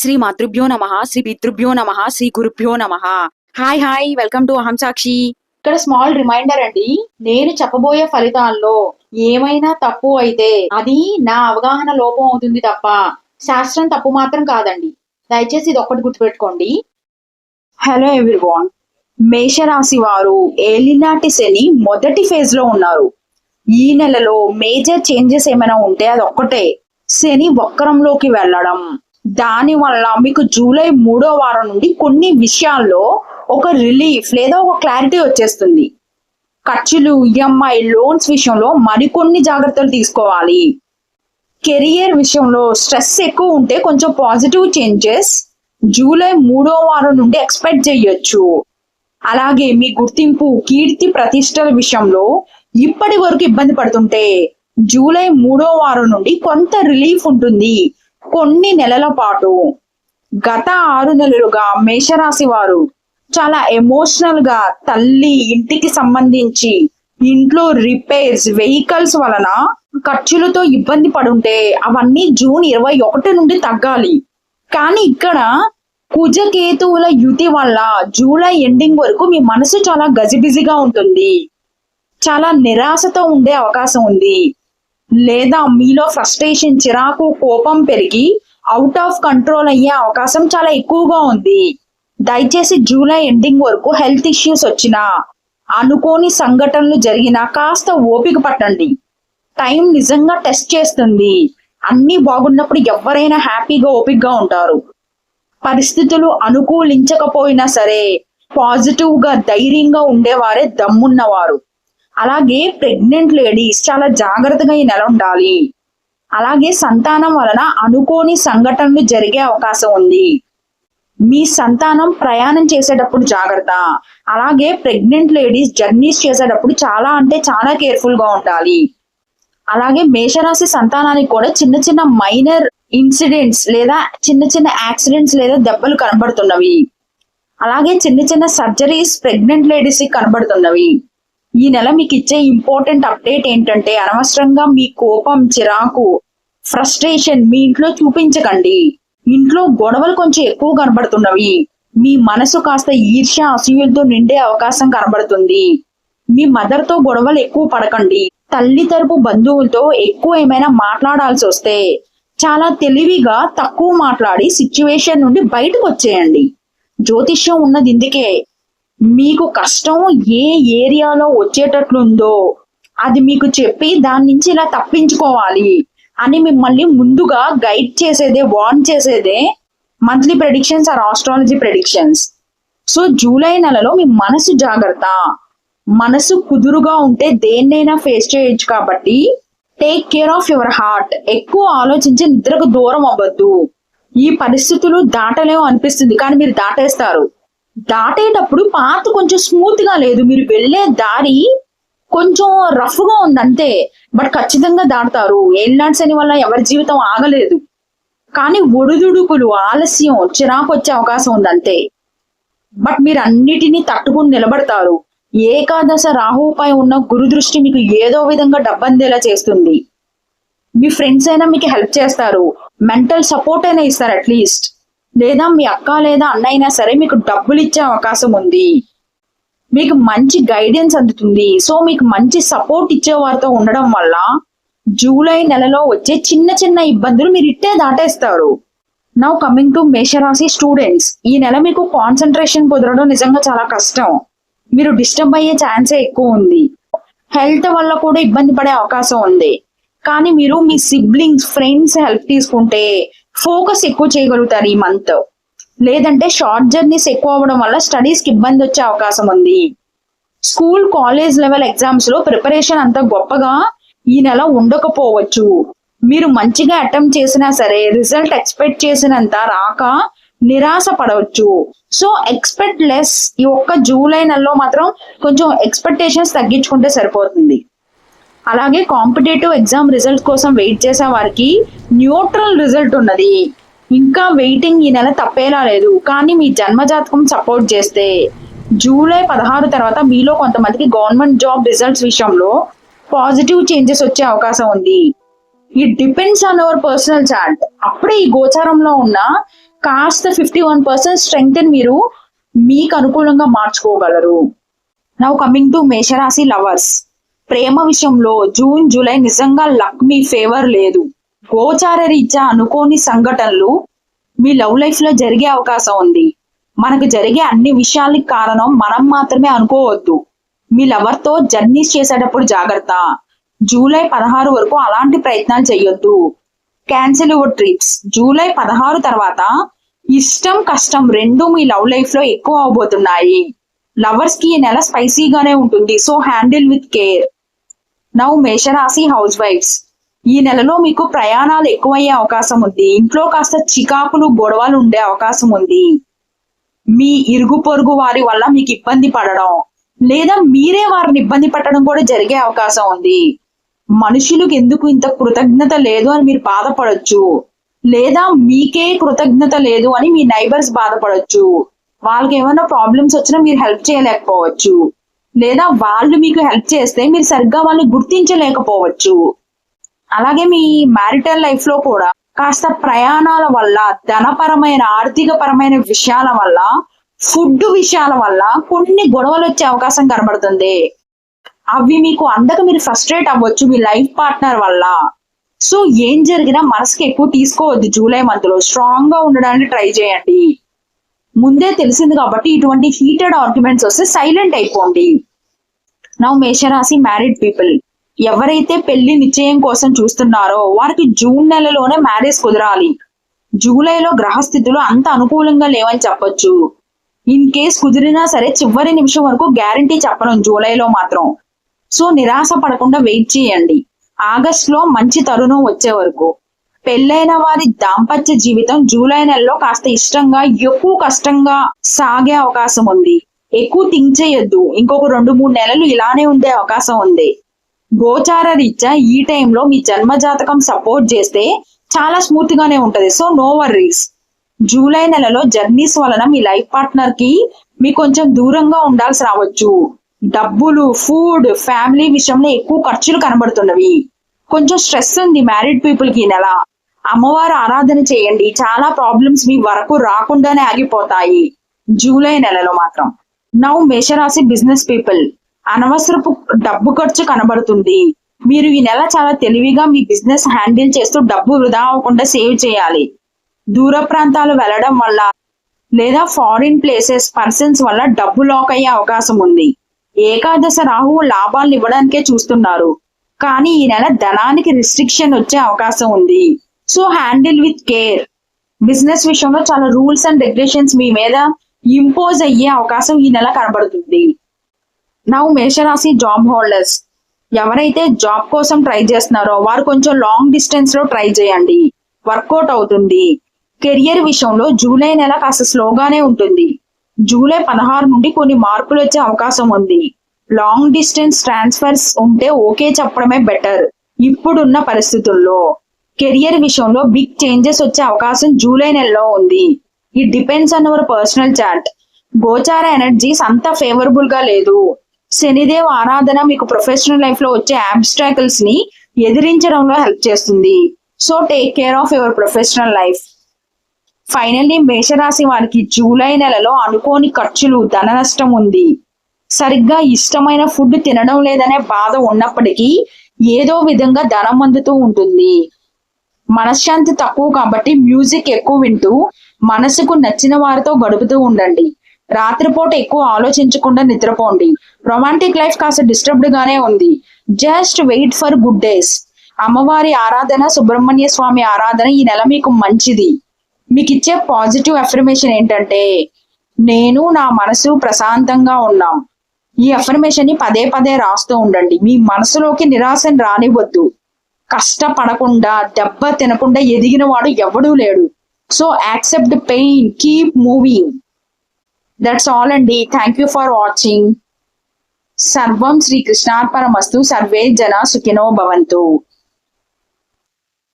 శ్రీ మాతృభ్యో నమ శ్రీ పితృభ్యో నమ శ్రీ గురుభ్యో నమ. హాయ్ హాయ్ వెల్కమ్ టు అహం సాక్షి ఇక్కడ స్మాల్ రిమైండర్ అండి నేను చెప్పబోయే ఫలితాల్లో ఏమైనా తప్పు అయితే అది నా అవగాహన లోపం అవుతుంది తప్ప శాస్త్రం తప్పు మాత్రం కాదండి. దయచేసి ఇది ఒక్కటి గుర్తుపెట్టుకోండి. హలో ఎవ్రీవాన్ మేషరాశి వారు ఏలినాటి శని మొదటి ఫేజ్లో ఉన్నారు. ఈ నెలలో మేజర్ చేంజెస్ ఏమైనా ఉంటే అది ఒక్కటే శని వక్రంలోకి వెళ్ళడం. దాని వల్ల మీకు జూలై మూడో వారం నుండి కొన్ని విషయాల్లో ఒక రిలీఫ్ లేదా ఒక క్లారిటీ వచ్చేస్తుంది. ఖర్చులు ఈఎంఐ లోన్స్ విషయంలో మరికొన్ని జాగ్రత్తలు తీసుకోవాలి. కెరియర్ విషయంలో స్ట్రెస్ ఎక్కువ ఉంటే కొంచెం పాజిటివ్ చేంజెస్ జూలై మూడో వారం నుండి ఎక్స్పెక్ట్ చేయొచ్చు. అలాగే మీ గుర్తింపు కీర్తి ప్రతిష్టల విషయంలో ఇప్పటి వరకు ఇబ్బంది పడుతుంటే జూలై మూడో వారం నుండి కొంత రిలీఫ్ ఉంటుంది. కొన్ని నెలల పాటు గత ఆరు నెలలుగా మేషరాశి వారు చాలా ఎమోషనల్గా తల్లి ఇంటికి సంబంధించి ఇంట్లో రిపేర్స్ వెహికల్స్ వలన ఖర్చులతో ఇబ్బంది పడుంటే అవన్నీ జూన్ ఇరవై ఒకటి నుండి తగ్గాలి. కానీ ఇక్కడ కుజకేతువుల యుతి వల్ల జూలై ఎండింగ్ వరకు మీ మనసు చాలా గజిబిజిగా ఉంటుంది. చాలా నిరాశతో ఉండే అవకాశం ఉంది. లేదా మీలో ఫ్రస్ట్రేషన్ చిరాకు కోపం పెరిగి అవుట్ ఆఫ్ కంట్రోల్ అయ్యే అవకాశం చాలా ఎక్కువగా ఉంది. దయచేసి జూలై ఎండింగ్ వరకు హెల్త్ ఇష్యూస్ వచ్చినా అనుకోని సంఘటనలు జరిగినా కాస్త ఓపిక పట్టండి. టైం నిజంగా టెస్ట్ చేస్తుంది. అన్ని బాగున్నప్పుడు ఎవరైనా హ్యాపీగా ఓపికగా ఉంటారు. పరిస్థితులు అనుకూలించకపోయినా సరే పాజిటివ్గా ధైర్యంగా ఉండేవారే దమ్మున్నవారు. అలాగే ప్రెగ్నెంట్ లేడీస్ చాలా జాగ్రత్తగా ఈ నెల ఉండాలి. అలాగే సంతానం వలన అనుకోని సంఘటనలు జరిగే అవకాశం ఉంది. మీ సంతానం ప్రయాణం చేసేటప్పుడు జాగ్రత్త. అలాగే ప్రెగ్నెంట్ లేడీస్ జర్నీస్ చేసేటప్పుడు చాలా అంటే చాలా కేర్ఫుల్గా ఉండాలి. అలాగే మేషరాశి సంతానానికి కూడా చిన్న చిన్న మైనర్ ఇన్సిడెంట్స్ లేదా చిన్న చిన్న యాక్సిడెంట్స్ లేదా దెబ్బలు కనబడుతున్నవి. అలాగే చిన్న చిన్న సర్జరీస్ ప్రెగ్నెంట్ లేడీస్కి కనబడుతున్నవి. ఈ నెల మీకు ఇచ్చే ఇంపార్టెంట్ అప్డేట్ ఏంటంటే అనవసరంగా మీ కోపం చిరాకు ఫ్రస్ట్రేషన్ మీ ఇంట్లో చూపించకండి. ఇంట్లో గొడవలు కొంచెం ఎక్కువ కనబడుతున్నవి. మీ మనసు కాస్త ఈర్ష్య అసూయలతో నిండే అవకాశం కనబడుతుంది. మీ మదర్తో గొడవలు ఎక్కువ పడకండి. తల్లి తరపు బంధువులతో ఎక్కువ ఏమైనా మాట్లాడాల్సి వస్తే చాలా తెలివిగా తక్కువ మాట్లాడి సిచ్యువేషన్ నుండి బయటకు వచ్చేయండి. జ్యోతిష్యం ఉన్నది ఇందుకే. మీకు కష్టం ఏ ఏరియాలో వచ్చేటట్లుందో అది మీకు చెప్పి దాని నుంచి ఇలా తప్పించుకోవాలి అని మిమ్మల్ని ముందుగా గైడ్ చేసేదే వార్న్ చేసేదే monthly predictions or astrology predictions so July నెలలో మీ మనసు జాగ్రత్త. మనసు కుదురుగా ఉంటే దేన్నైనా ఫేస్ చేయొచ్చు కాబట్టి take care of your heart ఎక్కువ ఆలోచించి నిద్రకు దూరం అవ్వద్దు. ఈ పరిస్థితులు దాటలేము అనిపిస్తుంది కానీ మీరు దాటేస్తారు. దాటేటప్పుడు పాత కొంచెం స్మూత్గా లేదు. మీరు వెళ్ళే దారి కొంచెం రఫ్గా ఉంది అంతే. బట్ ఖచ్చితంగా దాటుతారు. ఎయిర్లాండ్స్ అని వల్ల ఎవరి జీవితం ఆగలేదు. కానీ ఒడిదుడుకులు ఆలస్యం చిరాకు వచ్చే అవకాశం ఉంది అంతే. బట్ మీరు అన్నిటినీ తట్టుకుని నిలబడతారు. ఏకాదశ రాహుపై ఉన్న గురు దృష్టి మీకు ఏదో విధంగా డబ్బందేలా చేస్తుంది. మీ ఫ్రెండ్స్ అయినా మీకు హెల్ప్ చేస్తారు. మెంటల్ సపోర్ట్ అయినా ఇస్తారు అట్లీస్ట్ లేదా మీ అక్క లేదా అన్న అయినా సరే మీకు డబ్బులు ఇచ్చే అవకాశం ఉంది. మీకు మంచి గైడెన్స్ అందుతుంది. సో మీకు మంచి సపోర్ట్ ఇచ్చే వారితో ఉండడం వల్ల జూలై నెలలో వచ్చే చిన్న చిన్న ఇబ్బందులు మీరు ఇట్టే దాటేస్తారు. నౌ కమింగ్ టు మేషరాశి స్టూడెంట్స్ ఈ నెల మీకు కాన్సన్ట్రేషన్ కుదరడం నిజంగా చాలా కష్టం. మీరు డిస్టర్బ్ అయ్యే ఛాన్సే ఎక్కువ ఉంది. హెల్త్ వల్ల కూడా ఇబ్బంది పడే అవకాశం ఉంది. కానీ మీరు మీ సిబ్లింగ్స్ ఫ్రెండ్స్ హెల్ప్ తీసుకుంటే ఫోకస్ ఎక్కువ చేయగలుగుతారు ఈ మంత్ లేదంటే షార్ట్ జర్నీస్ ఎక్కువ అవ్వడం వల్ల స్టడీస్కి ఇబ్బంది వచ్చే అవకాశం ఉంది. స్కూల్ కాలేజ్ లెవెల్ ఎగ్జామ్స్లో ప్రిపరేషన్ అంత గొప్పగా ఈ నెల ఉండకపోవచ్చు. మీరు మంచిగా అటెంప్ట్ చేసినా సరే రిజల్ట్ ఎక్స్పెక్ట్ చేసినంత రాక నిరాశ పడవచ్చు. సో ఎక్స్పెక్ట్ లెస్ ఈ ఒక్క జూలై నెలలో మాత్రం కొంచెం ఎక్స్పెక్టేషన్స్ తగ్గించుకుంటే సరిపోతుంది. అలాగే కాంపిటేటివ్ ఎగ్జామ్ రిజల్ట్ కోసం వెయిట్ చేసే వారికి న్యూట్రల్ రిజల్ట్ ఉన్నది. ఇంకా వెయిటింగ్ ఈ నెల తప్పేలా లేదు. కానీ మీ జన్మజాతకం సపోర్ట్ చేస్తే జూలై పదహారు తర్వాత మీలో కొంతమందికి గవర్నమెంట్ జాబ్ రిజల్ట్స్ విషయంలో పాజిటివ్ చేంజెస్ వచ్చే అవకాశం ఉంది. It depends on our personal chart. అప్పుడే ఈ గోచారంలో ఉన్న కాస్త ఫిఫ్టీ వన్ పర్సెంట్ స్ట్రెంగ్త్ మీరు మీకు అనుకూలంగా మార్చుకోగలరు. నౌ కమింగ్ టు మేషరాశి లవర్స్. ప్రేమ విషయంలో జూన్ జూలై నిజంగా లక్ మీ ఫేవర్ లేదు. గోచార రీత్యా అనుకోని సంఘటనలు మీ లవ్ లైఫ్లో జరిగే అవకాశం ఉంది. మనకు జరిగే అన్ని విషయాలకి కారణం మనం మాత్రమే అనుకోవద్దు. మీ లవర్తో జర్నీస్ చేసేటప్పుడు జాగ్రత్త. జూలై పదహారు వరకు అలాంటి ప్రయత్నాలు చేయొద్దు క్యాన్సిల్ యువర్ ట్రిప్స్. జూలై పదహారు తర్వాత ఇష్టం కష్టం రెండు మీ లవ్ లైఫ్లో ఎక్కువ అవబోతున్నాయి. లవర్స్కి ఈ నెల స్పైసీగానే ఉంటుంది. So handle with care. Now మేషరాశి హౌస్ వైఫ్స్ ఈ నెలలో మీకు ప్రయాణాలు ఎక్కువయ్యే అవకాశం ఉంది. ఇంట్లో కాస్త చికాకులు గొడవలు ఉండే అవకాశం ఉంది. మీ ఇరుగు పొరుగు వారి వల్ల మీకు ఇబ్బంది పడడం లేదా మీరే వారిని ఇబ్బంది పట్టడం కూడా జరిగే అవకాశం ఉంది. మనుషులకు ఎందుకు ఇంత కృతజ్ఞత లేదు అని మీరు బాధపడొచ్చు. లేదా మీకే కృతజ్ఞత లేదు అని మీ నైబర్స్ బాధపడొచ్చు. వాళ్ళకి ఏమైనా ప్రాబ్లమ్స్ వచ్చినా మీరు హెల్ప్ చేయలేకపోవచ్చు. లేదా వాళ్ళు మీకు హెల్ప్ చేస్తే మీరు సరిగ్గా వాళ్ళని గుర్తించలేకపోవచ్చు. అలాగే మీ మ్యారిటల్ లైఫ్లో కూడా కాస్త ప్రయాణాల వల్ల ధనపరమైన ఆర్థిక పరమైన విషయాల వల్ల ఫుడ్ విషయాల వల్ల కొన్ని గొడవలు వచ్చే అవకాశం కనబడుతుంది. అవి మీకు అందక మీరు ఫ్రస్ట్రేట్ అవ్వచ్చు మీ లైఫ్ పార్ట్నర్ వల్ల. సో ఏం జరిగినా మనసుకి ఎక్కువ తీసుకోవద్దు జూలై మంత్లో. స్ట్రాంగ్గా ఉండడానికి ట్రై చేయండి. ముందే తెలిసింది కాబట్టి ఇటువంటి హీటెడ్ ఆర్గ్యుమెంట్స్ వస్తే సైలెంట్ అయిపోండి. నౌ మేషరాశి మ్యారీడ్ పీపుల్ ఎవరైతే పెళ్ళి నిశ్చయం కోసం చూస్తున్నారో వారికి జూన్ నెలలోనే మ్యారేజ్ కుదరాలి. జూలైలో గ్రహస్థితులు అంత అనుకూలంగా లేవని చెప్పొచ్చు. ఇన్ కేస్ కుదిరినా సరే చివరి నిమిషం వరకు గ్యారంటీ చెప్పను జూలైలో మాత్రం. సో నిరాశ పడకుండా వెయిట్ చేయండి. ఆగస్ట్లో మంచి తరుణం వచ్చే వరకు. పెళ్ళైన వారి దాంపత్య జీవితం జూలై నెలలో కాస్త ఇష్టంగా ఎక్కువ కష్టంగా సాగే అవకాశం ఉంది. ఎక్కువ థింక్ చేయొద్దు. ఇంకొక రెండు మూడు నెలలు ఇలానే ఉండే అవకాశం ఉంది. గోచార రీత్యా ఈ టైంలో మీ జన్మ జాతకం సపోర్ట్ చేస్తే చాలా స్మూత్ గానే ఉంటది. సో నో వర్రీస్ జూలై నెలలో జర్నీస్ వలన మీ లైఫ్ పార్ట్నర్కి మీ కొంచెం దూరంగా ఉండాల్సి రావచ్చు. డబ్బులు ఫుడ్ ఫ్యామిలీ విషయంలో ఎక్కువ ఖర్చులు కనబడుతున్నవి. కొంచెం స్ట్రెస్ ఉంది మ్యారీడ్ పీపుల్కి నెల. అమ్మవారు ఆరాధన చేయండి. చాలా ప్రాబ్లమ్స్ మీ వరకు రాకుండానే ఆగిపోతాయి. జూలై నెలలో మాత్రం. నౌ మేషరాశి బిజినెస్ పీపుల్ అనవసరపు డబ్బు ఖర్చు కనబడుతుంది. మీరు ఈ నెల చాలా తెలివిగా మీ బిజినెస్ హ్యాండిల్ చేస్తూ డబ్బు వృధా అవ్వకుండా సేవ్ చేయాలి. దూర ప్రాంతాలు వెళ్ళడం వల్ల లేదా ఫారిన్ ప్లేసెస్ పర్సన్స్ వల్ల డబ్బు లాక్ అయ్యే అవకాశం ఉంది. ఏకాదశ రాహువు లాభాలు ఇవ్వడానికే చూస్తున్నారు. కానీ ఈ నెల ధనానికి రిస్ట్రిక్షన్ వచ్చే అవకాశం ఉంది. So handle with care business విషయంలో చాలా రూల్స్ అండ్ రెగ్యులేషన్స్ మీ మీద ఇంపోజ్ అయ్యే అవకాశం ఈ నెల కనబడుతుంది. నౌ మేషరాశి జాబ్ హోల్డర్స్ ఎవరైతే జాబ్ కోసం ట్రై చేస్తున్నారో వారు కొంచెం లాంగ్ డిస్టెన్స్లో ట్రై చేయండి. వర్కౌట్ అవుతుంది. కెరియర్ విషయంలో జూలై నెల కాస్త స్లోగానే ఉంటుంది. జూలై పదహారు నుండి కొన్ని మార్పులు వచ్చే అవకాశం ఉంది. లాంగ్ డిస్టెన్స్ ట్రాన్స్ఫర్స్ ఉంటే ఓకే చెప్పడమే బెటర్ ఇప్పుడున్న పరిస్థితుల్లో కెరియర్ విషయంలో బిగ్ చేంజెస్ వచ్చే అవకాశం జూలై నెలలో ఉంది. It depends on our personal chart గోచార ఎనర్జీస్ అంత ఫేవరబుల్గా లేదు. శనిదేవ్ ఆరాధన మీకు ప్రొఫెషనల్ లైఫ్లో వచ్చే అబ్స్ట్రాకల్స్ని ఎదిరించడంలో హెల్ప్ చేస్తుంది. So take care of your professional life finally మేషరాశి వారికి జూలై నెలలో అనుకోని ఖర్చులు ధన నష్టం ఉంది. సరిగ్గా ఇష్టమైన ఫుడ్ తినడం లేదనే బాధ ఉన్నప్పటికీ ఏదో విధంగా ధనం అందుతూ ఉంటుంది. మనశ్శాంతి తక్కువ కాబట్టి మ్యూజిక్ ఎక్కువ వింటూ మనసుకు నచ్చిన వారితో గడుపుతూ ఉండండి. రాత్రిపూట ఎక్కువ ఆలోచించకుండా నిద్రపోండి. రొమాంటిక్ లైఫ్ కాస్త డిస్టర్బ్డ్ గానే ఉంది. Just wait for good days. అమ్మవారి ఆరాధన సుబ్రహ్మణ్య స్వామి ఆరాధన ఈ నెల మీకు మంచిది. మీకు ఇచ్చే పాజిటివ్ అఫర్మేషన్ ఏంటంటే నేను నా మనసు ప్రశాంతంగా ఉన్నాం. ఈ అఫర్మేషన్ని పదే పదే రాస్తూ ఉండండి. మీ మనసులోకి నిరాశను రానివ్వద్దు. కష్టపడకుండా దెబ్బ తినకుండా ఎదిగిన వాడు ఎవడూ లేడు. So accept pain keep moving that's all అండి థ్యాంక్ యూ ఫర్ వాచింగ్ సర్వం శ్రీకృష్ణార్పణమస్తు సర్వే జన సుఖినో భవంతు